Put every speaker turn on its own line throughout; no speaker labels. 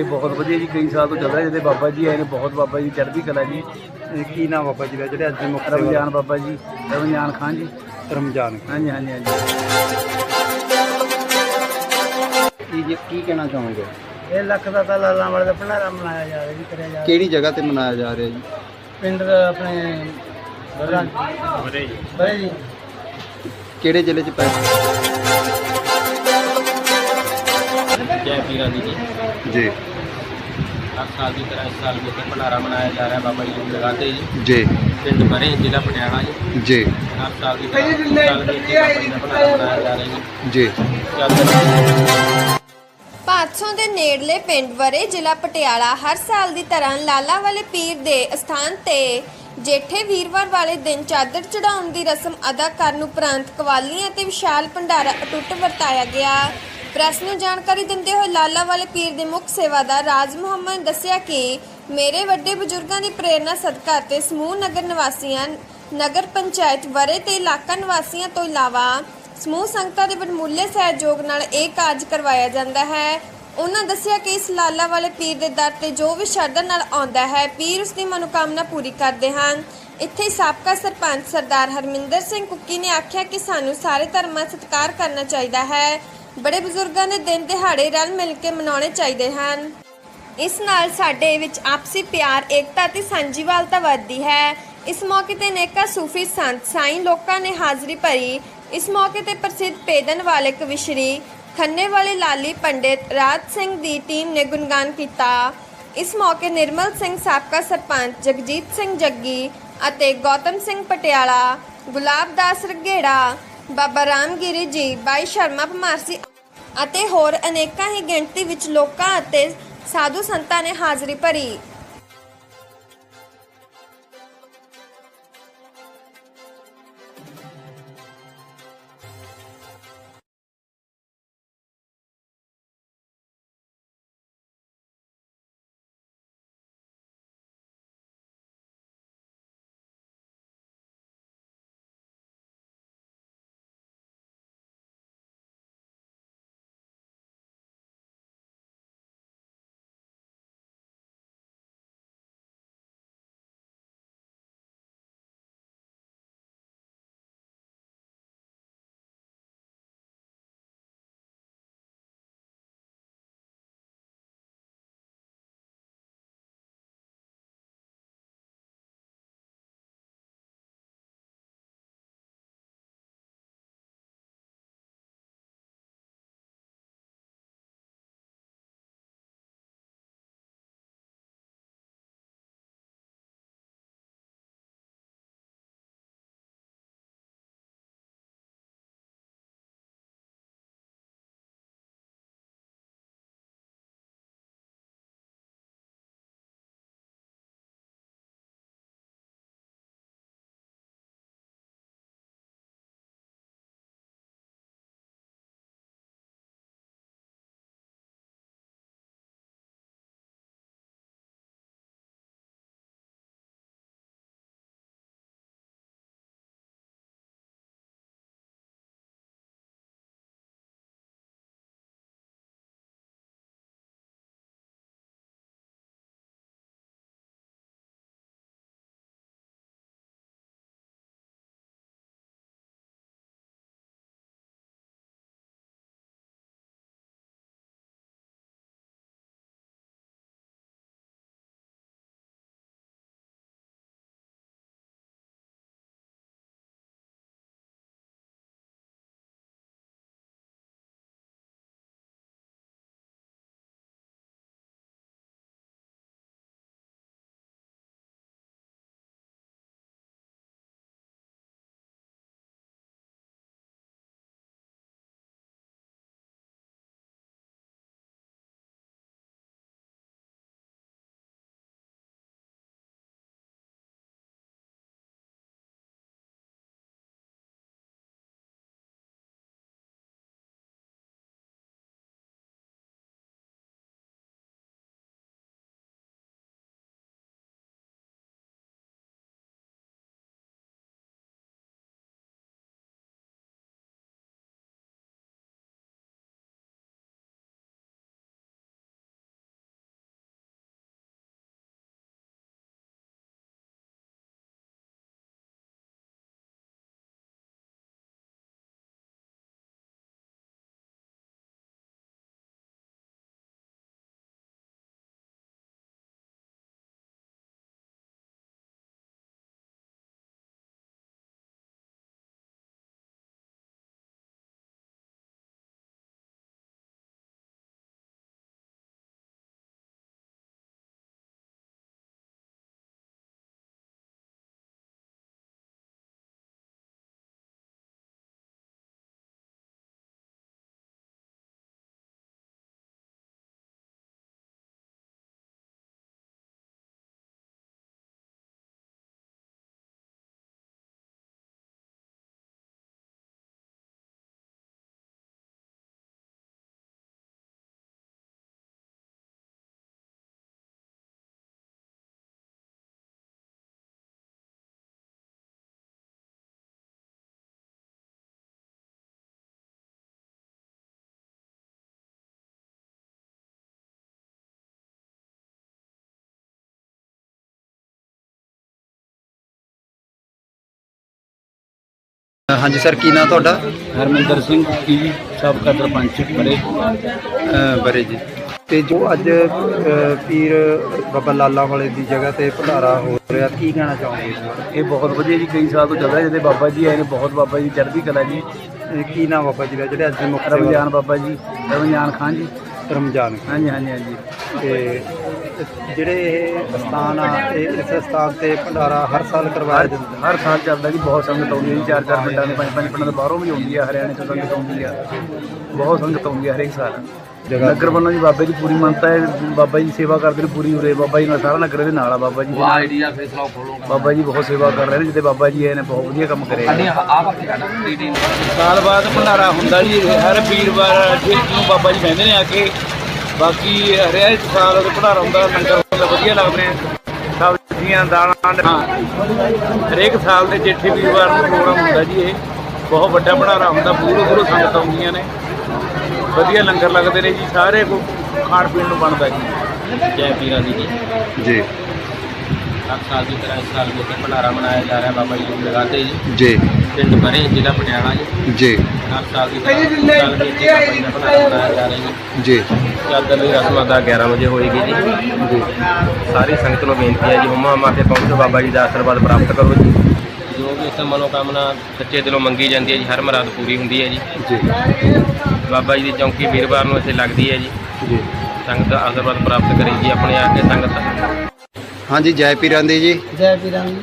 ਇਹ ਬਹੁਤ ਵਧੀਆ ਜੀ ਕਈ ਸਾਲ ਤੋਂ ਚੱਲਦਾ ਜਿਹਦੇ ਬਾਬਾ ਜੀ ਆਏ ਨੇ ਬਹੁਤ ਬਾਬਾ ਜੀ ਚੜ੍ਹਦੀ ਕਲਾ ਜੀ।
ਇਹ ਕੀ ਨਾਮ ਬਾਬਾ ਜੀ ਦਾ ਜਿਹੜੇ ਅੱਜ ਦੇ ਮੁੱਖ
ਰਮਜਾਨ ਬਾਬਾ ਜੀ। ਰਮਜਾਨ ਖਾਨ ਜੀ?
ਰਮਜਾਨ
ਹਾਂਜੀ ਹਾਂਜੀ ਹਾਂਜੀ।
ਕੀ ਕੀ ਕਹਿਣਾ ਚਾਹੋਗੇ?
ਇਹ ਲੱਖ ਦਾ ਤਾਂ ਲਾਲਾਂ ਵਾਲੇ ਦਾ ਭੰਡਾਰਾ ਮਨਾਇਆ ਜਾ ਰਿਹਾ ਜੀ ਕਰਿਆ ਜਾ ਰਿਹਾ।
ਕਿਹੜੀ ਜਗ੍ਹਾ ਤੇ ਮਨਾਇਆ ਜਾ ਰਿਹਾ ਜੀ?
ਪਿੰਡ ਦਾ ਆਪਣੇ ਬਰੇ ਜੀ।
ਕਿਹੜੇ ਜ਼ਿਲ੍ਹੇ ਚ ਪੈ
ਜੈ ਪੀਰਾਂ ਦੀ ਜੀ। जी
ਜੀ
हर साल की तरह इस साल भी इतना भंडारा मनाया जा रहा है बाबा जी की लगाते जी
ਜੀ
पिंड भरे जिला पटियाला जी
ਜੀ
हर साल की तरह इस साल भी इतने बाबा जी का भंडारा मनाया जा रहा है
ਜੀ
जी चादर
ਭਾਦਸੋਂ ਦੇ ਨੇੜਲੇ ਪਿੰਡ ਵਰੇ ਜ਼ਿਲ੍ਹਾ ਪਟਿਆਲਾ ਹਰ ਸਾਲ ਦੀ ਤਰ੍ਹਾਂ ਲਾਲਾ ਵਾਲੇ ਪੀਰ ਦੇ ਅਸਥਾਨ ਤੇ ਜੇਠੇ ਵੀਰਵਾਰ ਵਾਲੇ ਦਿਨ ਚਾਦਰ ਚੜਾਉਣ ਦੀ ਰਸਮ ਅਦਾ ਕਰਨ ਉਪਰੰਤ ਕਵਾਲੀਆਂ ਅਤੇ ਵਿਸ਼ਾਲ ਭੰਡਾਰਾ ਅਟੁੱਟ ਵਰਤਾਇਆ ਗਿਆ ਪ੍ਰੈਸ ਨੂੰ ਜਾਣਕਾਰੀ ਦਿੰਦੇ ਹੋਏ ਲਾਲਾ ਵਾਲੇ ਪੀਰ ਦੇ ਮੁੱਖ ਸੇਵਾਦਾਰ ਰਾਜ ਮੁਹੰਮਦ ਨੇ ਦੱਸਿਆ ਕਿ ਮੇਰੇ ਵੱਡੇ ਬਜ਼ੁਰਗਾਂ ਦੀ ਪ੍ਰੇਰਣਾ ਸਦਕਾ ਤੇ ਸਮੂਹ ਨਗਰ ਨਿਵਾਸੀਆਂ, ਨਗਰ ਪੰਚਾਇਤ ਵਰੇ ਤੇ ਇਲਾਕਾ ਨਿਵਾਸੀਆਂ ਤੋਂ ਇਲਾਵਾ ਸਮੂਹ ਸੰਗਤਾਂ ਦੇ ਵਡਮੁੱਲੇ ਸਹਿਯੋਗ ਨਾਲ ਇਹ ਕਾਰਜ ਕਰਵਾਇਆ ਜਾਂਦਾ ਹੈ। ਉਹਨਾਂ ਦੱਸਿਆ ਕਿ ਇਸ ਲਾਲਾ ਵਾਲੇ ਪੀਰ ਦੇ ਦਰ ਤੇ ਜੋ ਵੀ ਸ਼ਰਧਾ ਨਾਲ ਆਉਂਦਾ ਹੈ, ਪੀਰ ਉਸ ਦੀ ਮਨੋਕਾਮਨਾ ਪੂਰੀ ਕਰਦੇ ਹਨ। ਇੱਥੇ ਸਾਬਕਾ ਸਰਪੰਚ ਸਰਦਾਰ ਹਰਮਿੰਦਰ ਸਿੰਘ ਕੁੱਕੀ ਨੇ ਆਖਿਆ ਕਿ ਸਾਨੂੰ ਸਾਰੇ ਧਰਮਾਂ ਸਤਿਕਾਰ ਕਰਨਾ ਚਾਹੀਦਾ ਹੈ। ਬੜੇ ਬਜ਼ੁਰਗਾਂ ਦੇ ਦਿਨ ਦਿਹਾੜੇ ਰਲ ਮਿਲ ਕੇ ਮਨਾਉਣੇ ਚਾਹੀਦੇ ਹਨ। ਇਸ ਨਾਲ ਸਾਡੇ ਵਿੱਚ ਆਪਸੀ ਪਿਆਰ, ਏਕਤਾ ਤੇ ਸਾਂਝੀਵਾਲਤਾ ਵੱਧਦੀ ਹੈ। ਇਸ ਮੌਕੇ ਤੇ ਨੇਕਾ ਸੂਫੀ ਸੰਤ, ਸਾਈਂ ਲੋਕਾਂ ਨੇ ਹਾਜ਼ਰੀ ਭਰੀ। ਇਸ ਮੌਕੇ ਤੇ ਪ੍ਰਸਿੱਧ ਪੇਦਨ ਵਾਲੇ ਕਵਿਸ਼ਰੀ ਖੰਨੇ ਵਾਲੇ ਲਾਲੀ ਪੰਡਿਤ ਰਾਜ ਸਿੰਘ ਦੀ ਟੀਮ ਨੇ ਗੁਣਗਾਨ ਕੀਤਾ। ਇਸ ਮੌਕੇ ਨਿਰਮਲ ਸਿੰਘ ਸਾਬਕਾ ਸਰਪੰਚ, ਜਗਜੀਤ ਸਿੰਘ ਜੱਗੀ ਅਤੇ ਗੌਤਮ ਸਿੰਘ ਪਟਿਆਲਾ ਗੁਲਾਬਦਾਸ ਰਗੇੜਾ ਬਾਬਾ ਰਾਮਗਿਰੀ ਜੀ, ਬਾਈ ਸ਼ਰਮਾ ਭਮਾਰਸੀ ਅਤੇ ਹੋਰ ਅਨੇਕਾਂ ਹੀ ਗਿਣਤੀ ਵਿੱਚ ਲੋਕਾਂ ਅਤੇ ਸਾਧੂ ਸੰਤਾਂ ਨੇ ਹਾਜ਼ਰੀ ਭਰੀ।
ਹਾਂਜੀ ਸਰ ਕੀ ਨਾਂ ਤੁਹਾਡਾ?
ਹਰਮਿੰਦਰ ਸਿੰਘ ਕੀ ਸਾਬਕਾ ਸਰਪੰਚ ਬਰੇ
ਅ, ਬਰੇ ਜੀ। ਤੇ ਜੋ ਅੱਜ ਪੀਰ ਬਾਬਾ ਲਾਲਾ ਵਾਲੇ ਦੀ ਜਗ੍ਹਾ ਤੇ ਭੰਡਾਰਾ ਹੋ ਰਿਹਾ ਕੀ ਕਹਿਣਾ ਚਾਹੋਗੇ? ਇਸ ਬਾਰੇ?
ਇਹ ਬਹੁਤ ਵਧੀਆ ਜੀ ਕਈ ਸਾਲ ਤੋਂ ਚੱਲ ਰਿਹਾ ਜਿਹਦੇ ਬਾਬਾ ਜੀ ਆਏ ਨੇ ਬਹੁਤ ਬਾਬਾ ਜੀ ਚੜ੍ਹਦੀ ਕਲਾ ਜੀ।
ਇਹ ਕੀ ਨਾਮ ਬਾਬਾ ਜੀ ਦਾ ਜਿਹੜੇ ਅੱਜ ਦੇ ਮੁੱਖ
ਰਮਜ਼ਾਨ ਬਾਬਾ ਜੀ ਰਮਜ਼ਾਨ ਖਾਨ ਜੀ।
ਰਮਜ਼ਾਨ
ਹਾਂਜੀ ਹਾਂਜੀ ਹਾਂਜੀ।
ਤੇ ਜਿਹੜੇ ਇਹ ਸਥਾਨ ਆ ਇਹ ਇਸ ਸਥਾਨ ਤੇ ਭੰਡਾਰਾ ਹਰ ਸਾਲ ਕਰਵਾਇਆ ਜਾਂਦਾ।
ਹਰ ਸਾਲ ਚੱਲਦਾ ਜੀ ਬਹੁਤ ਸੰਗਤ ਆਉਂਦੀ ਹੈ ਜੀ ਚਾਰ ਚਾਰ ਪਿੰਡਾਂ ਦੇ ਪੰਜ ਪੰਜ ਪਿੰਡਾਂ ਦੇ ਬਾਹਰੋਂ ਵੀ ਆਉਂਦੀ ਹੈ ਹਰਿਆਣੇ ਤੋਂ ਸੰਗਤ ਆਉਂਦੀ ਹੈ। ਬਹੁਤ ਸੰਗਤ ਆਉਂਦੀ ਹੈ ਹਰੇਕ ਸਾਲ। ਨਗਰ ਵੱਲੋਂ ਜੀ ਬਾਬੇ ਦੀ ਪੂਰੀ ਮੰਨਤਾ ਹੈ ਬਾਬਾ ਜੀ ਦੀ ਸੇਵਾ ਕਰਦੇ ਨੇ ਪੂਰੀ ਉਰੇ ਬਾਬਾ ਜੀ ਨਾਲ ਸਾਰਾ ਨਗਰ ਦੇ ਨਾਲ ਆ ਬਾਬਾ ਜੀ। ਦੇ ਨਾਲ। ਬਾਬਾ ਜੀ ਬਹੁਤ ਸੇਵਾ ਕਰ ਰਹੇ ਨੇ ਜਿੱਤੇ ਬਾਬਾ ਜੀ ਆਏ ਨੇ ਬਹੁਤ ਵਧੀਆ ਕੰਮ ਕਰਿਆ ਸਾਲ ਬਾਅਦ ਭੰਡਾਰਾ ਹੁੰਦਾ ਜੀ ਹਰ ਵੀਰਵਾਰ ਨੂੰ ਬਾਬਾ ਜੀ ਕਹਿੰਦੇ ਨੇ ਆ ਕੇ ਬਾਕੀ ਹਰੇਕ ਸਾਲ ਉਹ ਭੰਡਾਰਾ ਹੁੰਦਾ ਲੰਗਰ ਹੁੰਦਾ ਵਧੀਆ ਲੱਗਦੇ ਨੇ ਸਬਜ਼ੀਆਂ ਦਾਲਾਂ ਹਰੇਕ ਸਾਲ ਦੇ ਜੇਠੇ ਵੀਰਵਾਰ ਨੂੰ ਪ੍ਰੋਗਰਾਮ ਹੁੰਦਾ ਜੀ ਇਹ। ਬਹੁਤ ਵੱਡਾ ਭੰਡਾਰਾ ਹੁੰਦਾ ਪੂਰੇ ਪੂਰੇ ਸੰਗਤ ਆਉਂਦੀਆਂ ਨੇ। ਵਧੀਆ ਲੰਗਰ ਲੱਗਦੇ ਨੇ ਜੀ ਸਾਰੇ ਕੋ ਖਾਣ ਪੀਣ ਨੂੰ ਬਣਦਾ ਜੀ। ਜੈ ਪੀਰਾਂ ਦੀ ਜੀ।
ਜੀ।
ਹਰ ਸਾਲ ਦੀ ਤਰ੍ਹਾਂ ਇਸ ਸਾਲ ਵੀ ਇੱਥੇ ਭੰਡਾਰਾ ਮਨਾਇਆ ਜਾ ਰਿਹਾ ਬਾਬਾ ਜੀ ਦੀ ਜਗ੍ਹਾ ਤੇ ਜੀ।
ਜੀ।
ਪਿੰਡ ਬਰੇ ਜ਼ਿਲ੍ਹਾ ਪਟਿਆਲਾ ਜੀ।
ਜੀ।
ਹਰ ਸਾਲ ਦੀ ਤਰ੍ਹਾਂ ਇਸ ਸਾਲ ਵੀ ਇੱਥੇ ਬਾਬਾ ਜੀ ਦਾ ਭੰਡਾਰਾ ਮਨਾਇਆ ਜਾ ਰਿਹਾ ਜੀ।
ਜੀ।
ਚਾਦਰ ਦੀ ਰਸਮ ਅਦਾ 11 ਵਜੇ ਹੋਏਗੀ ਜੀ।
ਜੀ।
ਸਾਰੀ ਸੰਗਤ ਨੂੰ ਬੇਨਤੀ ਹੈ ਜੀ ਹੁਮਾ ਹੁਮਾ ਕੇ ਪਹੁੰਚੋ ਬਾਬਾ ਜੀ ਦਾ ਆਸ਼ੀਰਵਾਦ ਪ੍ਰਾਪਤ ਕਰੋ ਜੀ। ਜੋ ਵੀ ਇੱਥੇ ਮਨੋਕਾਮਨਾ ਸੱਚੇ ਦਿਲੋਂ ਮੰਗੀ ਜਾਂਦੀ ਹੈ ਜੀ ਹਰ ਮੁਰਾਦ ਪੂਰੀ ਹੁੰਦੀ ਹੈ ਜੀ।
ਜੀ।
ਬਾਬਾ ਜੀ ਦੀ ਚੌਂਕੀ ਵੀਰਵਾਰ ਨੂੰ ਇੱਥੇ ਲੱਗਦੀ ਹੈ ਜੀ।
ਜੀ।
ਸੰਗਤ ਦਾ ਆਸ਼ੀਰਵਾਦ ਪ੍ਰਾਪਤ ਕਰੀ ਜੀ ਆਪਣੇ ਆ ਕੇ ਸੰਗਤ
ਹਾਂਜੀ ਜੈ ਪੀਰਾਂ ਦੀ ਜੀ।
ਜੈ ਪੀਰਾਂ ਦੀ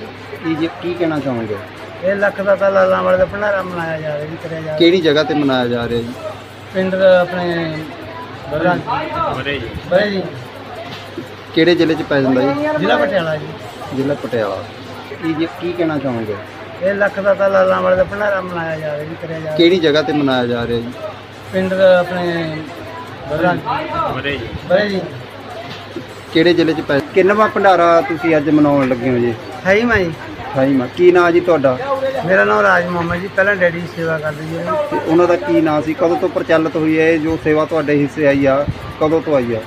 ਕੀ ਜੀ- ਕੀ ਕਹਿਣਾ ਚਾਹੋਗੇ?
ਇਹ ਲੱਖ ਦਾ ਤਾਂ ਲਾਲਾਂ ਵਾਲੇ ਦਾ ਭੰਡਾਰਾ ਮਨਾਇਆ ਜਾ ਰਿਹਾ ਜੀ ਕਰਿਆ ਜਾ ਰਿਹਾ।
ਕਿਹੜੀ ਜਗ੍ਹਾ ਤੇ ਮਨਾਇਆ ਜਾ ਰਿਹਾ ਜੀ?
ਪਿੰਡ ਦਾ ਆਪਣੇ ਬਰਾਂ
ਬਰੇ ਜੀ।
ਬਰੇ ਜੀ।
ਕਿਹੜੇ ਜ਼ਿਲ੍ਹੇ 'ਚ ਪੈ ਜਾਂਦਾ ਜੀ?
ਜ਼ਿਲ੍ਹਾ ਪਟਿਆਲਾ ਜੀ।
ਜ਼ਿਲ੍ਹਾ ਪਟਿਆਲਾ। ਕੀ ਜੀ- ਕੀ ਕਹਿਣਾ ਚਾਹੋਗੇ?
ਇਹ ਲੱਖ ਦਾ ਤਾਂ ਲਾਲਾਂ ਵਾਲੇ ਦਾ ਭੰਡਾਰਾ ਮਨਾਇਆ ਜਾ ਰਿਹਾ ਜੀ ਕਰਿਆ ਜਾ ਰਿਹਾ।
ਕਿਹੜੀ ਜਗ੍ਹਾ ਤੇ ਮਨਾਇਆ ਜਾ ਰਿਹਾ ਜੀ?
ਪਿੰਡ ਦਾ ਆਪਣੇ ਬਰਾਂ
ਬਰੇ ਜੀ।
ਬਰੇ ਜੀ।
ਕਿਹੜੇ ਜ਼ਿਲ੍ਹੇ 'ਚ ਪੈ ਕਿੰਨਵਾਂ ਭੰਡਾਰਾ ਤੁਸੀਂ ਅੱਜ ਮਨਾਉਣ ਲੱਗੇ ਹੋ ਜੀ?
ਹੈ ਮੈਂ ਜੀ
ਸਾਈਮਾ ਕੀ ਨਾਂ ਜੀ ਤੁਹਾਡਾ?
ਮੇਰਾ ਨਾਮ ਰਾਜ ਮੁਹੰਮਦ ਜੀ ਪਹਿਲਾਂ ਡੈਡੀ ਦੀ ਸੇਵਾ ਕਰਦੇ ਜੀ
ਤੇ ਉਹਨਾਂ ਦਾ ਕੀ ਨਾਂ ਸੀ? ਕਦੋਂ ਤੋਂ ਪ੍ਰਚਲਿਤ ਹੋਈ ਹੈ ਇਹ ਜੋ ਸੇਵਾ ਤੁਹਾਡੇ ਹਿੱਸੇ ਆਈ ਆ? ਕਦੋਂ ਤੋਂ ਆਈ ਆ?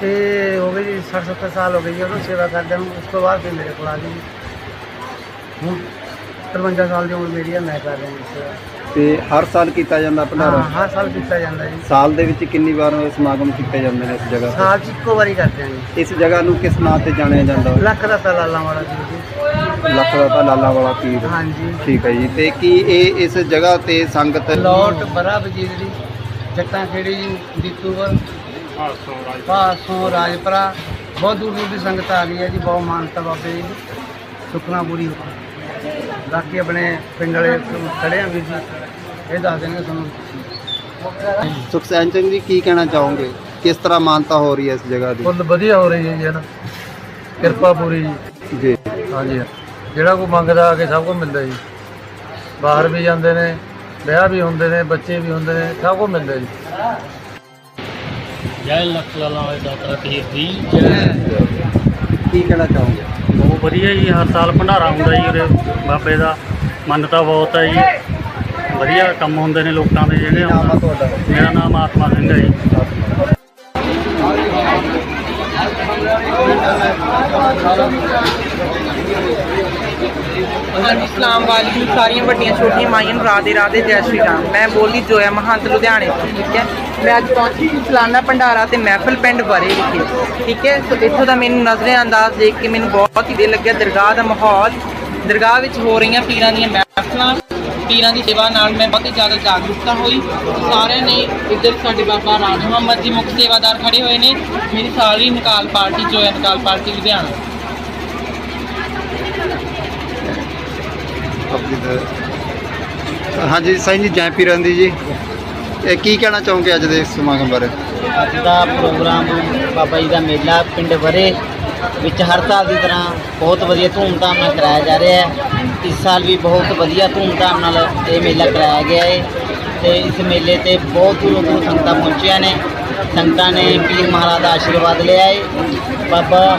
ਤੇ ਹੋ ਗਏ ਜੀ 60 70 ਸਾਲ ਹੋ ਗਏ ਜੀ ਉਹਨੂੰ ਸੇਵਾ ਕਰਦੇ ਨੂੰ। ਉਸ ਤੋਂ ਬਾਅਦ ਫਿਰ ਮੇਰੇ ਕੋਲ ਆ ਗਈ ਜੀ। ਹੁਣ 53 ਸਾਲ ਦੀ ਉਮਰ ਮੇਰੀ ਆ ਮੈਂ ਕਰ ਰਿਹਾ ਜੀ ਸੇਵਾ।
ਤੇ ਹਰ ਸਾਲ ਕੀਤਾ ਜਾਂਦਾ
ਹਾਂ
ਭੰਡਾਰਾ
ਹਰ ਸਾਲ ਕੀਤਾ ਜਾਂਦਾ ਜੀ।
ਸਾਲ ਦੇ ਵਿੱਚ ਕਿੰਨੀ ਵਾਰ ਸਮਾਗਮ ਕੀਤੇ ਜਾਂਦੇ ਨੇ ਇਸ ਜਗ੍ਹਾ
ਸਾਲ 'ਚ ਇੱਕੋ ਵਾਰੀ ਕਰਦੇ ਹਾਂ ਜੀ।
ਤੇ ਇਸ ਜਗ੍ਹਾ ਨੂੰ ਕਿਸ ਨਾਂ ਤੇ ਜਾਣਿਆ ਜਾਂਦਾ?
ਲੱਖ ਦਾ ਤਾਂ ਲਾਲਾਂ ਵਾਲਾ ਜੀ। ਜੀ
ਲੱਖ ਦਾ ਤਾਂ ਲਾਲਾ ਵਾਲਾ ਪੀਰ
ਹਾਂਜੀ।
ਠੀਕ ਹੈ ਜੀ। ਤੇ ਕੀ ਇਹ ਇਸ ਜਗ੍ਹਾ ਤੇ ਸੰਗਤ
ਲੋਟ ਬਰਾ ਵਜੀਦੜੀ ਜੱਟਾਂ ਖੇੜੀ ਜੀ ਦੀਤੂਵਰ ਪਾਸੋਂ ਰਾਜਪੁਰਾ। ਬਹੁਤ ਦੂਰ ਦੂਰ ਦੀ ਸੰਗਤ ਆ ਰਹੀ ਹੈ ਜੀ ਬਹੁਤ ਮਾਨਤਾ ਬਾਬੇ ਜੀ। ਸੁਖਨਾ ਪੂਰੀ ਬਾਕੀ ਆਪਣੇ ਪਿੰਡ ਵਾਲੇ ਖੜੇ ਆ ਵੀਰ ਜੀ। ਇਹ ਦੱਸ ਦੇਣਗੇ ਤੁਹਾਨੂੰ।
ਸੁਖਸੈਨ ਸਿੰਘ ਜੀ ਕੀ ਕਹਿਣਾ ਚਾਹੋਗੇ? ਕਿਸ ਤਰ੍ਹਾਂ ਮਾਨਤਾ ਹੋ ਰਹੀ ਹੈ ਇਸ ਜਗ੍ਹਾ ਦੀ?
ਫੁੱਲ ਵਧੀਆ ਹੋ ਰਹੀ ਹੈ ਜੀ ਹਨਾ ਕਿਰਪਾ ਪੂਰੀ ਜੀ।
ਜੀ।
ਹਾਂਜੀ। ਜਿਹੜਾ ਕੋਈ ਮੰਗਦਾ ਆ ਕੇ ਸਭ ਕੁਝ ਮਿਲਦਾ ਜੀ। ਬਾਹਰ ਵੀ ਜਾਂਦੇ ਨੇ ਵਿਆਹ ਵੀ ਹੁੰਦੇ ਨੇ ਬੱਚੇ ਵੀ ਹੁੰਦੇ ਨੇ ਸਭ ਕੁਝ ਮਿਲਦਾ ਜੀ।
ਜੈ ਲੱਖ ਲਾਲਾ ਵਾਲੇ ਦਾਤਾ ਦੀ
ਕੀ ਕਹਿਣਾ ਚਾਹੋਗੇ?
ਬਹੁਤ ਵਧੀਆ ਜੀ ਹਰ ਸਾਲ ਭੰਡਾਰਾ ਹੁੰਦਾ ਜੀ ਉਰੇ ਬਾਬੇ ਦਾ। ਮੰਨਤਾ ਬਹੁਤ ਹੈ ਜੀ। ਵਧੀਆ ਕੰਮ ਹੁੰਦੇ ਨੇ ਲੋਕਾਂ ਦੇ ਜਿਹੜੇ
ਤੁਹਾਡਾ?
ਮੇਰਾ ਨਾਮ ਆਤਮਾ ਸਿੰਘ ਹੈ ਜੀ।
ਹਾਂਜੀ ਇਸਲਾਮ ਵਾਲੀ ਸਾਰੀਆਂ ਵੱਡੀਆਂ ਛੋਟੀਆਂ ਮਾਈਆਂ ਨੂੰ ਰਾਧੇ ਰਾਧੇ ਜੈ ਸ਼੍ਰੀ ਰਾਮ। ਮੈਂ ਬੋਲੀ ਜੋਇਆ ਮਹੰਤ ਲੁਧਿਆਣੇ ਤੋਂ ਠੀਕ ਹੈ? ਮੈਂ ਅੱਜ ਪਹੁੰਚੀ ਸੀ ਸਲਾਨਾ ਭੰਡਾਰਾ ਤੇ ਮਹਿਫਲ ਪਿੰਡ ਬਰੇ ਵਿਖੇ ਠੀਕ ਹੈ? ਸੋ ਇੱਥੋਂ ਦਾ ਮੈਨੂੰ ਨਜ਼ਰੇ ਅੰਦਾਜ਼ ਦੇਖ ਕੇ ਮੈਨੂੰ ਬਹੁਤ ਹੀ ਦਿਲ ਲੱਗਿਆ। ਦਰਗਾਹ ਦਾ ਮਾਹੌਲ ਦਰਗਾਹ ਵਿੱਚ ਹੋ ਰਹੀਆਂ ਪੀਰਾਂ ਦੀਆਂ ਮਹਿਫਲਾਂ ਪੀਰਾਂ ਦੀ ਸੇਵਾ ਨਾਲ ਮੈਂ ਬਹੁਤ ਹੀ ਜ਼ਿਆਦਾ ਜਾਗਰੂਕਤਾ ਹੋਈ। ਸਾਰਿਆਂ ਨੇ ਇੱਧਰ ਸਾਡੇ ਬਾਬਾ ਰਾਜ ਮੁਹੰਮਦ ਜੀ ਮੁੱਖ ਸੇਵਾਦਾਰ ਖੜੇ ਹੋਏ ਨੇ। ਮੇਰੀ ਸਾਰੀ ਨਿਕਾਲ ਪਾਰਟੀ ਜੋਇਆ ਨਿਕਾਲ ਪਾਰਟੀ ਲੁਧਿਆਣਾ।
ਹਾਂਜੀ ਸਾਈਂ ਜੀ ਜੈ ਪੀਰਾਂ ਦੀ ਜੀ। ਇਹ ਕੀ ਕਹਿਣਾ ਚਾਹੋਗੇ ਅੱਜ ਦੇ ਸਮਾਗਮ ਬਾਰੇ?
ਅੱਜ ਦਾ ਪ੍ਰੋਗਰਾਮ ਬਾਬਾ ਜੀ ਦਾ ਮੇਲਾ ਪਿੰਡ ਵਰੇ ਵਿੱਚ ਹਰ ਸਾਲ ਦੀ ਤਰ੍ਹਾਂ ਬਹੁਤ ਵਧੀਆ ਧੂਮਧਾਮ ਨਾਲ ਕਰਾਇਆ ਜਾ ਰਿਹਾ ਹੈ। ਇਸ ਸਾਲ ਵੀ ਬਹੁਤ ਵਧੀਆ ਧੂਮਧਾਮ ਨਾਲ ਇਹ ਮੇਲਾ ਕਰਾਇਆ ਗਿਆ ਹੈ ਤੇ ਇਸ ਮੇਲੇ ਤੇ ਬਹੁਤ ਦੂਰੋਂ ਦੂਰੋਂ ਸੰਗਤਾਂ ਪਹੁੰਚੀਆਂ ਨੇ। ਸੰਗਤਾਂ ਨੇ ਪੀਰ ਮਹਾਰਾਜ ਦਾ ਆਸ਼ੀਰਵਾਦ ਲਿਆ ਹੈ ਬਾਬਾ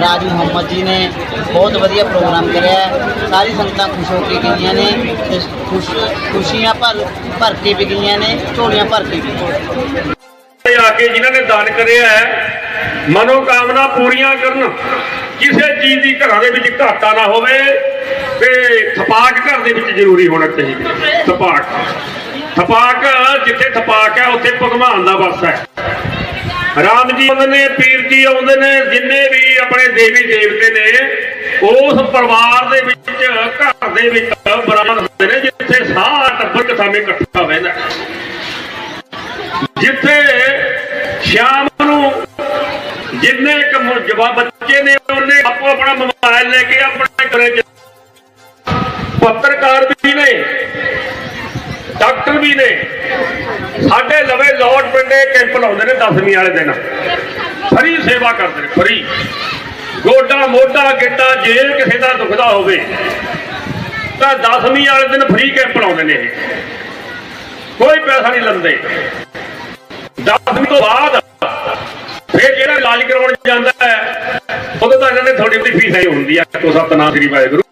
ਰਾਜ ਮੁਹੰਮਦ ਜੀ ਨੇ ਬਹੁਤ ਵਧੀਆ ਪ੍ਰੋਗਰਾਮ ਕਰਿਆ ਸਾਰੀ ਸੰਗਤਾਂ ਖੁਸ਼ ਹੋ ਕੇ ਗਈਆਂ ਨੇ ਤੇ ਖੁਸ਼ ਖੁਸ਼ੀਆਂ ਭਰ ਭਰ ਕੇ ਵੀ ਗਈਆਂ ਨੇ, ਝੋਲੀਆਂ ਭਰ ਕੇ ਵੀ
ਆ ਕੇ ਜਿਨ੍ਹਾਂ ਨੇ ਦਾਨ ਕਰਿਆ ਹੈ ਮਨੋ ਕਾਮਨਾ ਪੂਰੀਆਂ ਕਰਨ, ਕਿਸੇ ਚੀਜ਼ ਦੀ ਘਰਾਂ ਦੇ ਵਿੱਚ ਘਾਟਾ ਨਾ ਹੋਵੇ। ਤੇ ਥਪਾਕ ਘਰ ਦੇ ਵਿੱਚ ਜ਼ਰੂਰੀ ਹੋਣਾ ਚਾਹੀਦਾ। ਥਪਾਕ। ਥਪਾਕ ਜਿੱਥੇ ਥਪਾਕ ਹੈ, ਉੱਥੇ ਭਗਵਾਨ ਦਾ ਵਸ ਹੈ। ਰਾਮ ਜੀ ਆਉਂਦੇ ਨੇ, ਪੀਰ ਜੀ ਆਉਂਦੇ ਨੇ, ਜਿੰਨੇ ਵੀ ਆਪਣੇ ਦੇਵੀ ਦੇਵਤੇ ਨੇ, ਉਸ ਪਰਿਵਾਰ ਦੇ ਵਿੱਚ, ਘਰ ਦੇ ਵਿੱਚ ਬਰਾਬਰ ਹੁੰਦੇ ਨੇ, ਜਿੱਥੇ ਸਾਰਾ ਟੱਬਰ ਕਥਾਵੇਂ ਇਕੱਠਾ ਬਹਿੰਦਾ ਜਿੱਥੇ ਸ਼ਾਮ ਨੂੰ ਜਿੰਨੇ ਕ ਜਵਾਬ ਬੱਚੇ ਨੇ, ਉਹਨੇ ਆਪੋ ਆਪਣਾ ਮੋਬਾਈਲ ਲੈ ਕੇ ਆਪਣੇ ਘਰੇ ਪੱਤਰਕਾਰ ਵੀ ਨੇ, ਡਾਕਟਰ ਵੀ ਨੇ। ਸਾਡੇ ਲਵੇ ਲੋਟ ਪਿੰਡੇ ਕੈਂਪ ਲਾਉਂਦੇ ਨੇ ਦਸਵੀਂ ਵਾਲੇ ਦਿਨ। ਫਰੀ ਸੇਵਾ ਕਰਦੇ ਨੇ, ਫਰੀ। ਗੋਡਾ, ਮੋਢਾ, ਗਿੱਟਾ ਜੇ ਕਿਸੇ ਦਾ ਦੁਖਦਾ ਹੋਵੇ, ਤਾਂ ਦਸਵੀਂ ਵਾਲੇ ਦਿਨ ਫਰੀ ਕੈਂਪ ਲਾਉਂਦੇ ਨੇ ਇਹ। ਕੋਈ ਪੈਸਾ ਨਹੀਂ ਲੈਂਦੇ। ਦਸਵੀਂ ਤੋਂ ਬਾਅਦ ਫਿਰ ਜਿਹੜਾ ਇਲਾਜ ਕਰਾਉਣ ਜਾਂਦਾ ਹੈ, ਉਦੋਂ ਤਾਂ ਇਹਨਾਂ ਨੇ ਥੋੜੀ ਬਹੁਤੀ ਫੀਸ ਹੀ ਹੁੰਦੀ ਆ ਕੋ ਸਤਨਾਮ ਸ੍ਰੀ ਵਾਹਿਗੁਰੂ।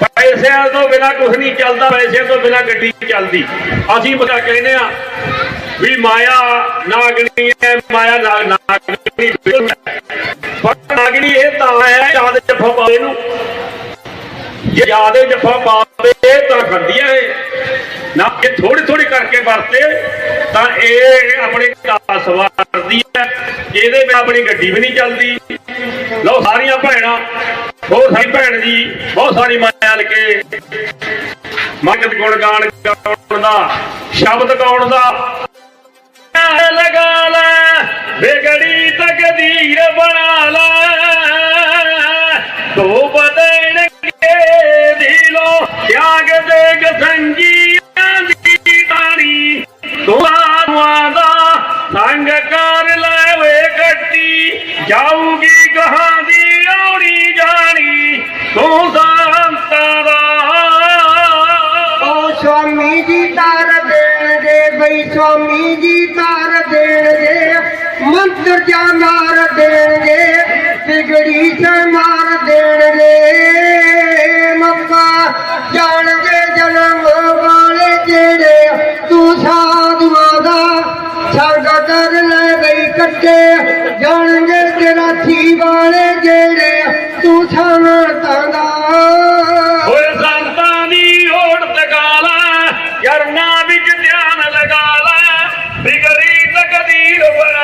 ਪੈਸਿਆਂ ਤੋਂ ਬਿਨਾ ਕੁਝ ਨਹੀਂ ਚੱਲਦਾ, ਪੈਸਿਆਂ ਤੋਂ ਬਿਨਾ ਗੱਡੀ ਚੱਲਦੀ। ਅਸੀਂ ਬਤਾ ਕਹਿੰਦੇ ਆ ਵੀ ਮਾਇਆ ਨਾਗਣੀ ਹੈ, ਮਾਇਆ ਨਾਗ ਨਾਗਣੀ ਬਿਲਕੁਲ ਪਰ ਨਾਗਣੀ ਇਹ ਤਾਂ ਹੈ, ਯਾਦ ਜੱਫਾ ਪਾਵੇ ਨੂੰ ਜੇ ਯਾਦ ਜੱਫਾ ਪਾਵੇ ਤਾਂ ਖੰਦੀ ਹੈ ਨਾ ਕਿ ਥੋੜੀ ਥੋੜੀ ਕਰਕੇ ਵਰਤੇ, ਤਾਂ ਇਹ ਆਪਣੇ ਕਾਸ ਵਾਰਦੀ ਹੈ। ਇਹਦੇ ਵਿੱਚ ਆਪਣੀ ਗੱਡੀ ਵੀ ਨਹੀਂ ਚੱਲਦੀ। ਲਓ ਸਾਰੀਆਂ ਭੈਣਾਂ ਬਹੁਤ ਸਾਰੀ ਭੈਣ ਜੀ, ਬਹੁਤ ਸਾਰੀ ਮਾਇਆ ਲਕੇ ਮਗਤ ਗੁਣ ਗਾਣ ਗਾਉਣ ਦਾ, ਸ਼ਬਦ ਗਾਉਣ ਦਾ। ਲਗਾ ਲੈ, ਵਿਗੜੀ ਤਕਦੀਰ ਬਣਾ ਲੈ। ਤੋ ਬਦਣਗੇ ਦਿਲੋਂ ਤਿਆਗ ਦੇ ਗਸੰਜੀਆਂ
ਦੇਣਗੇ ਮੰਤਰ ਜਾ ਮਾਰ ਦੇਣਗੇ ਬਿਗੜੀ ਸੇ ਮਾਰ ਦੇਣਗੇ। ਮੱਕਾ ਜਾਣਗੇ ਜਨਮ ਵਾਲੇ ਜਿਹੜੇ, ਤੂੰ ਸਾਧੂਆਂ ਦਾ ਸੰਗ ਕਰ ਲੈ ਗਈ ਕੱਟੇ। ਜਾਣਗੇ ਤੇਰਾ ਥੀ ਵਾਲੇ ਜਿਹੜੇ, ਤੂੰ ਸੰਤਾਂ
ਤਕਦੀਰ ਬਣਾ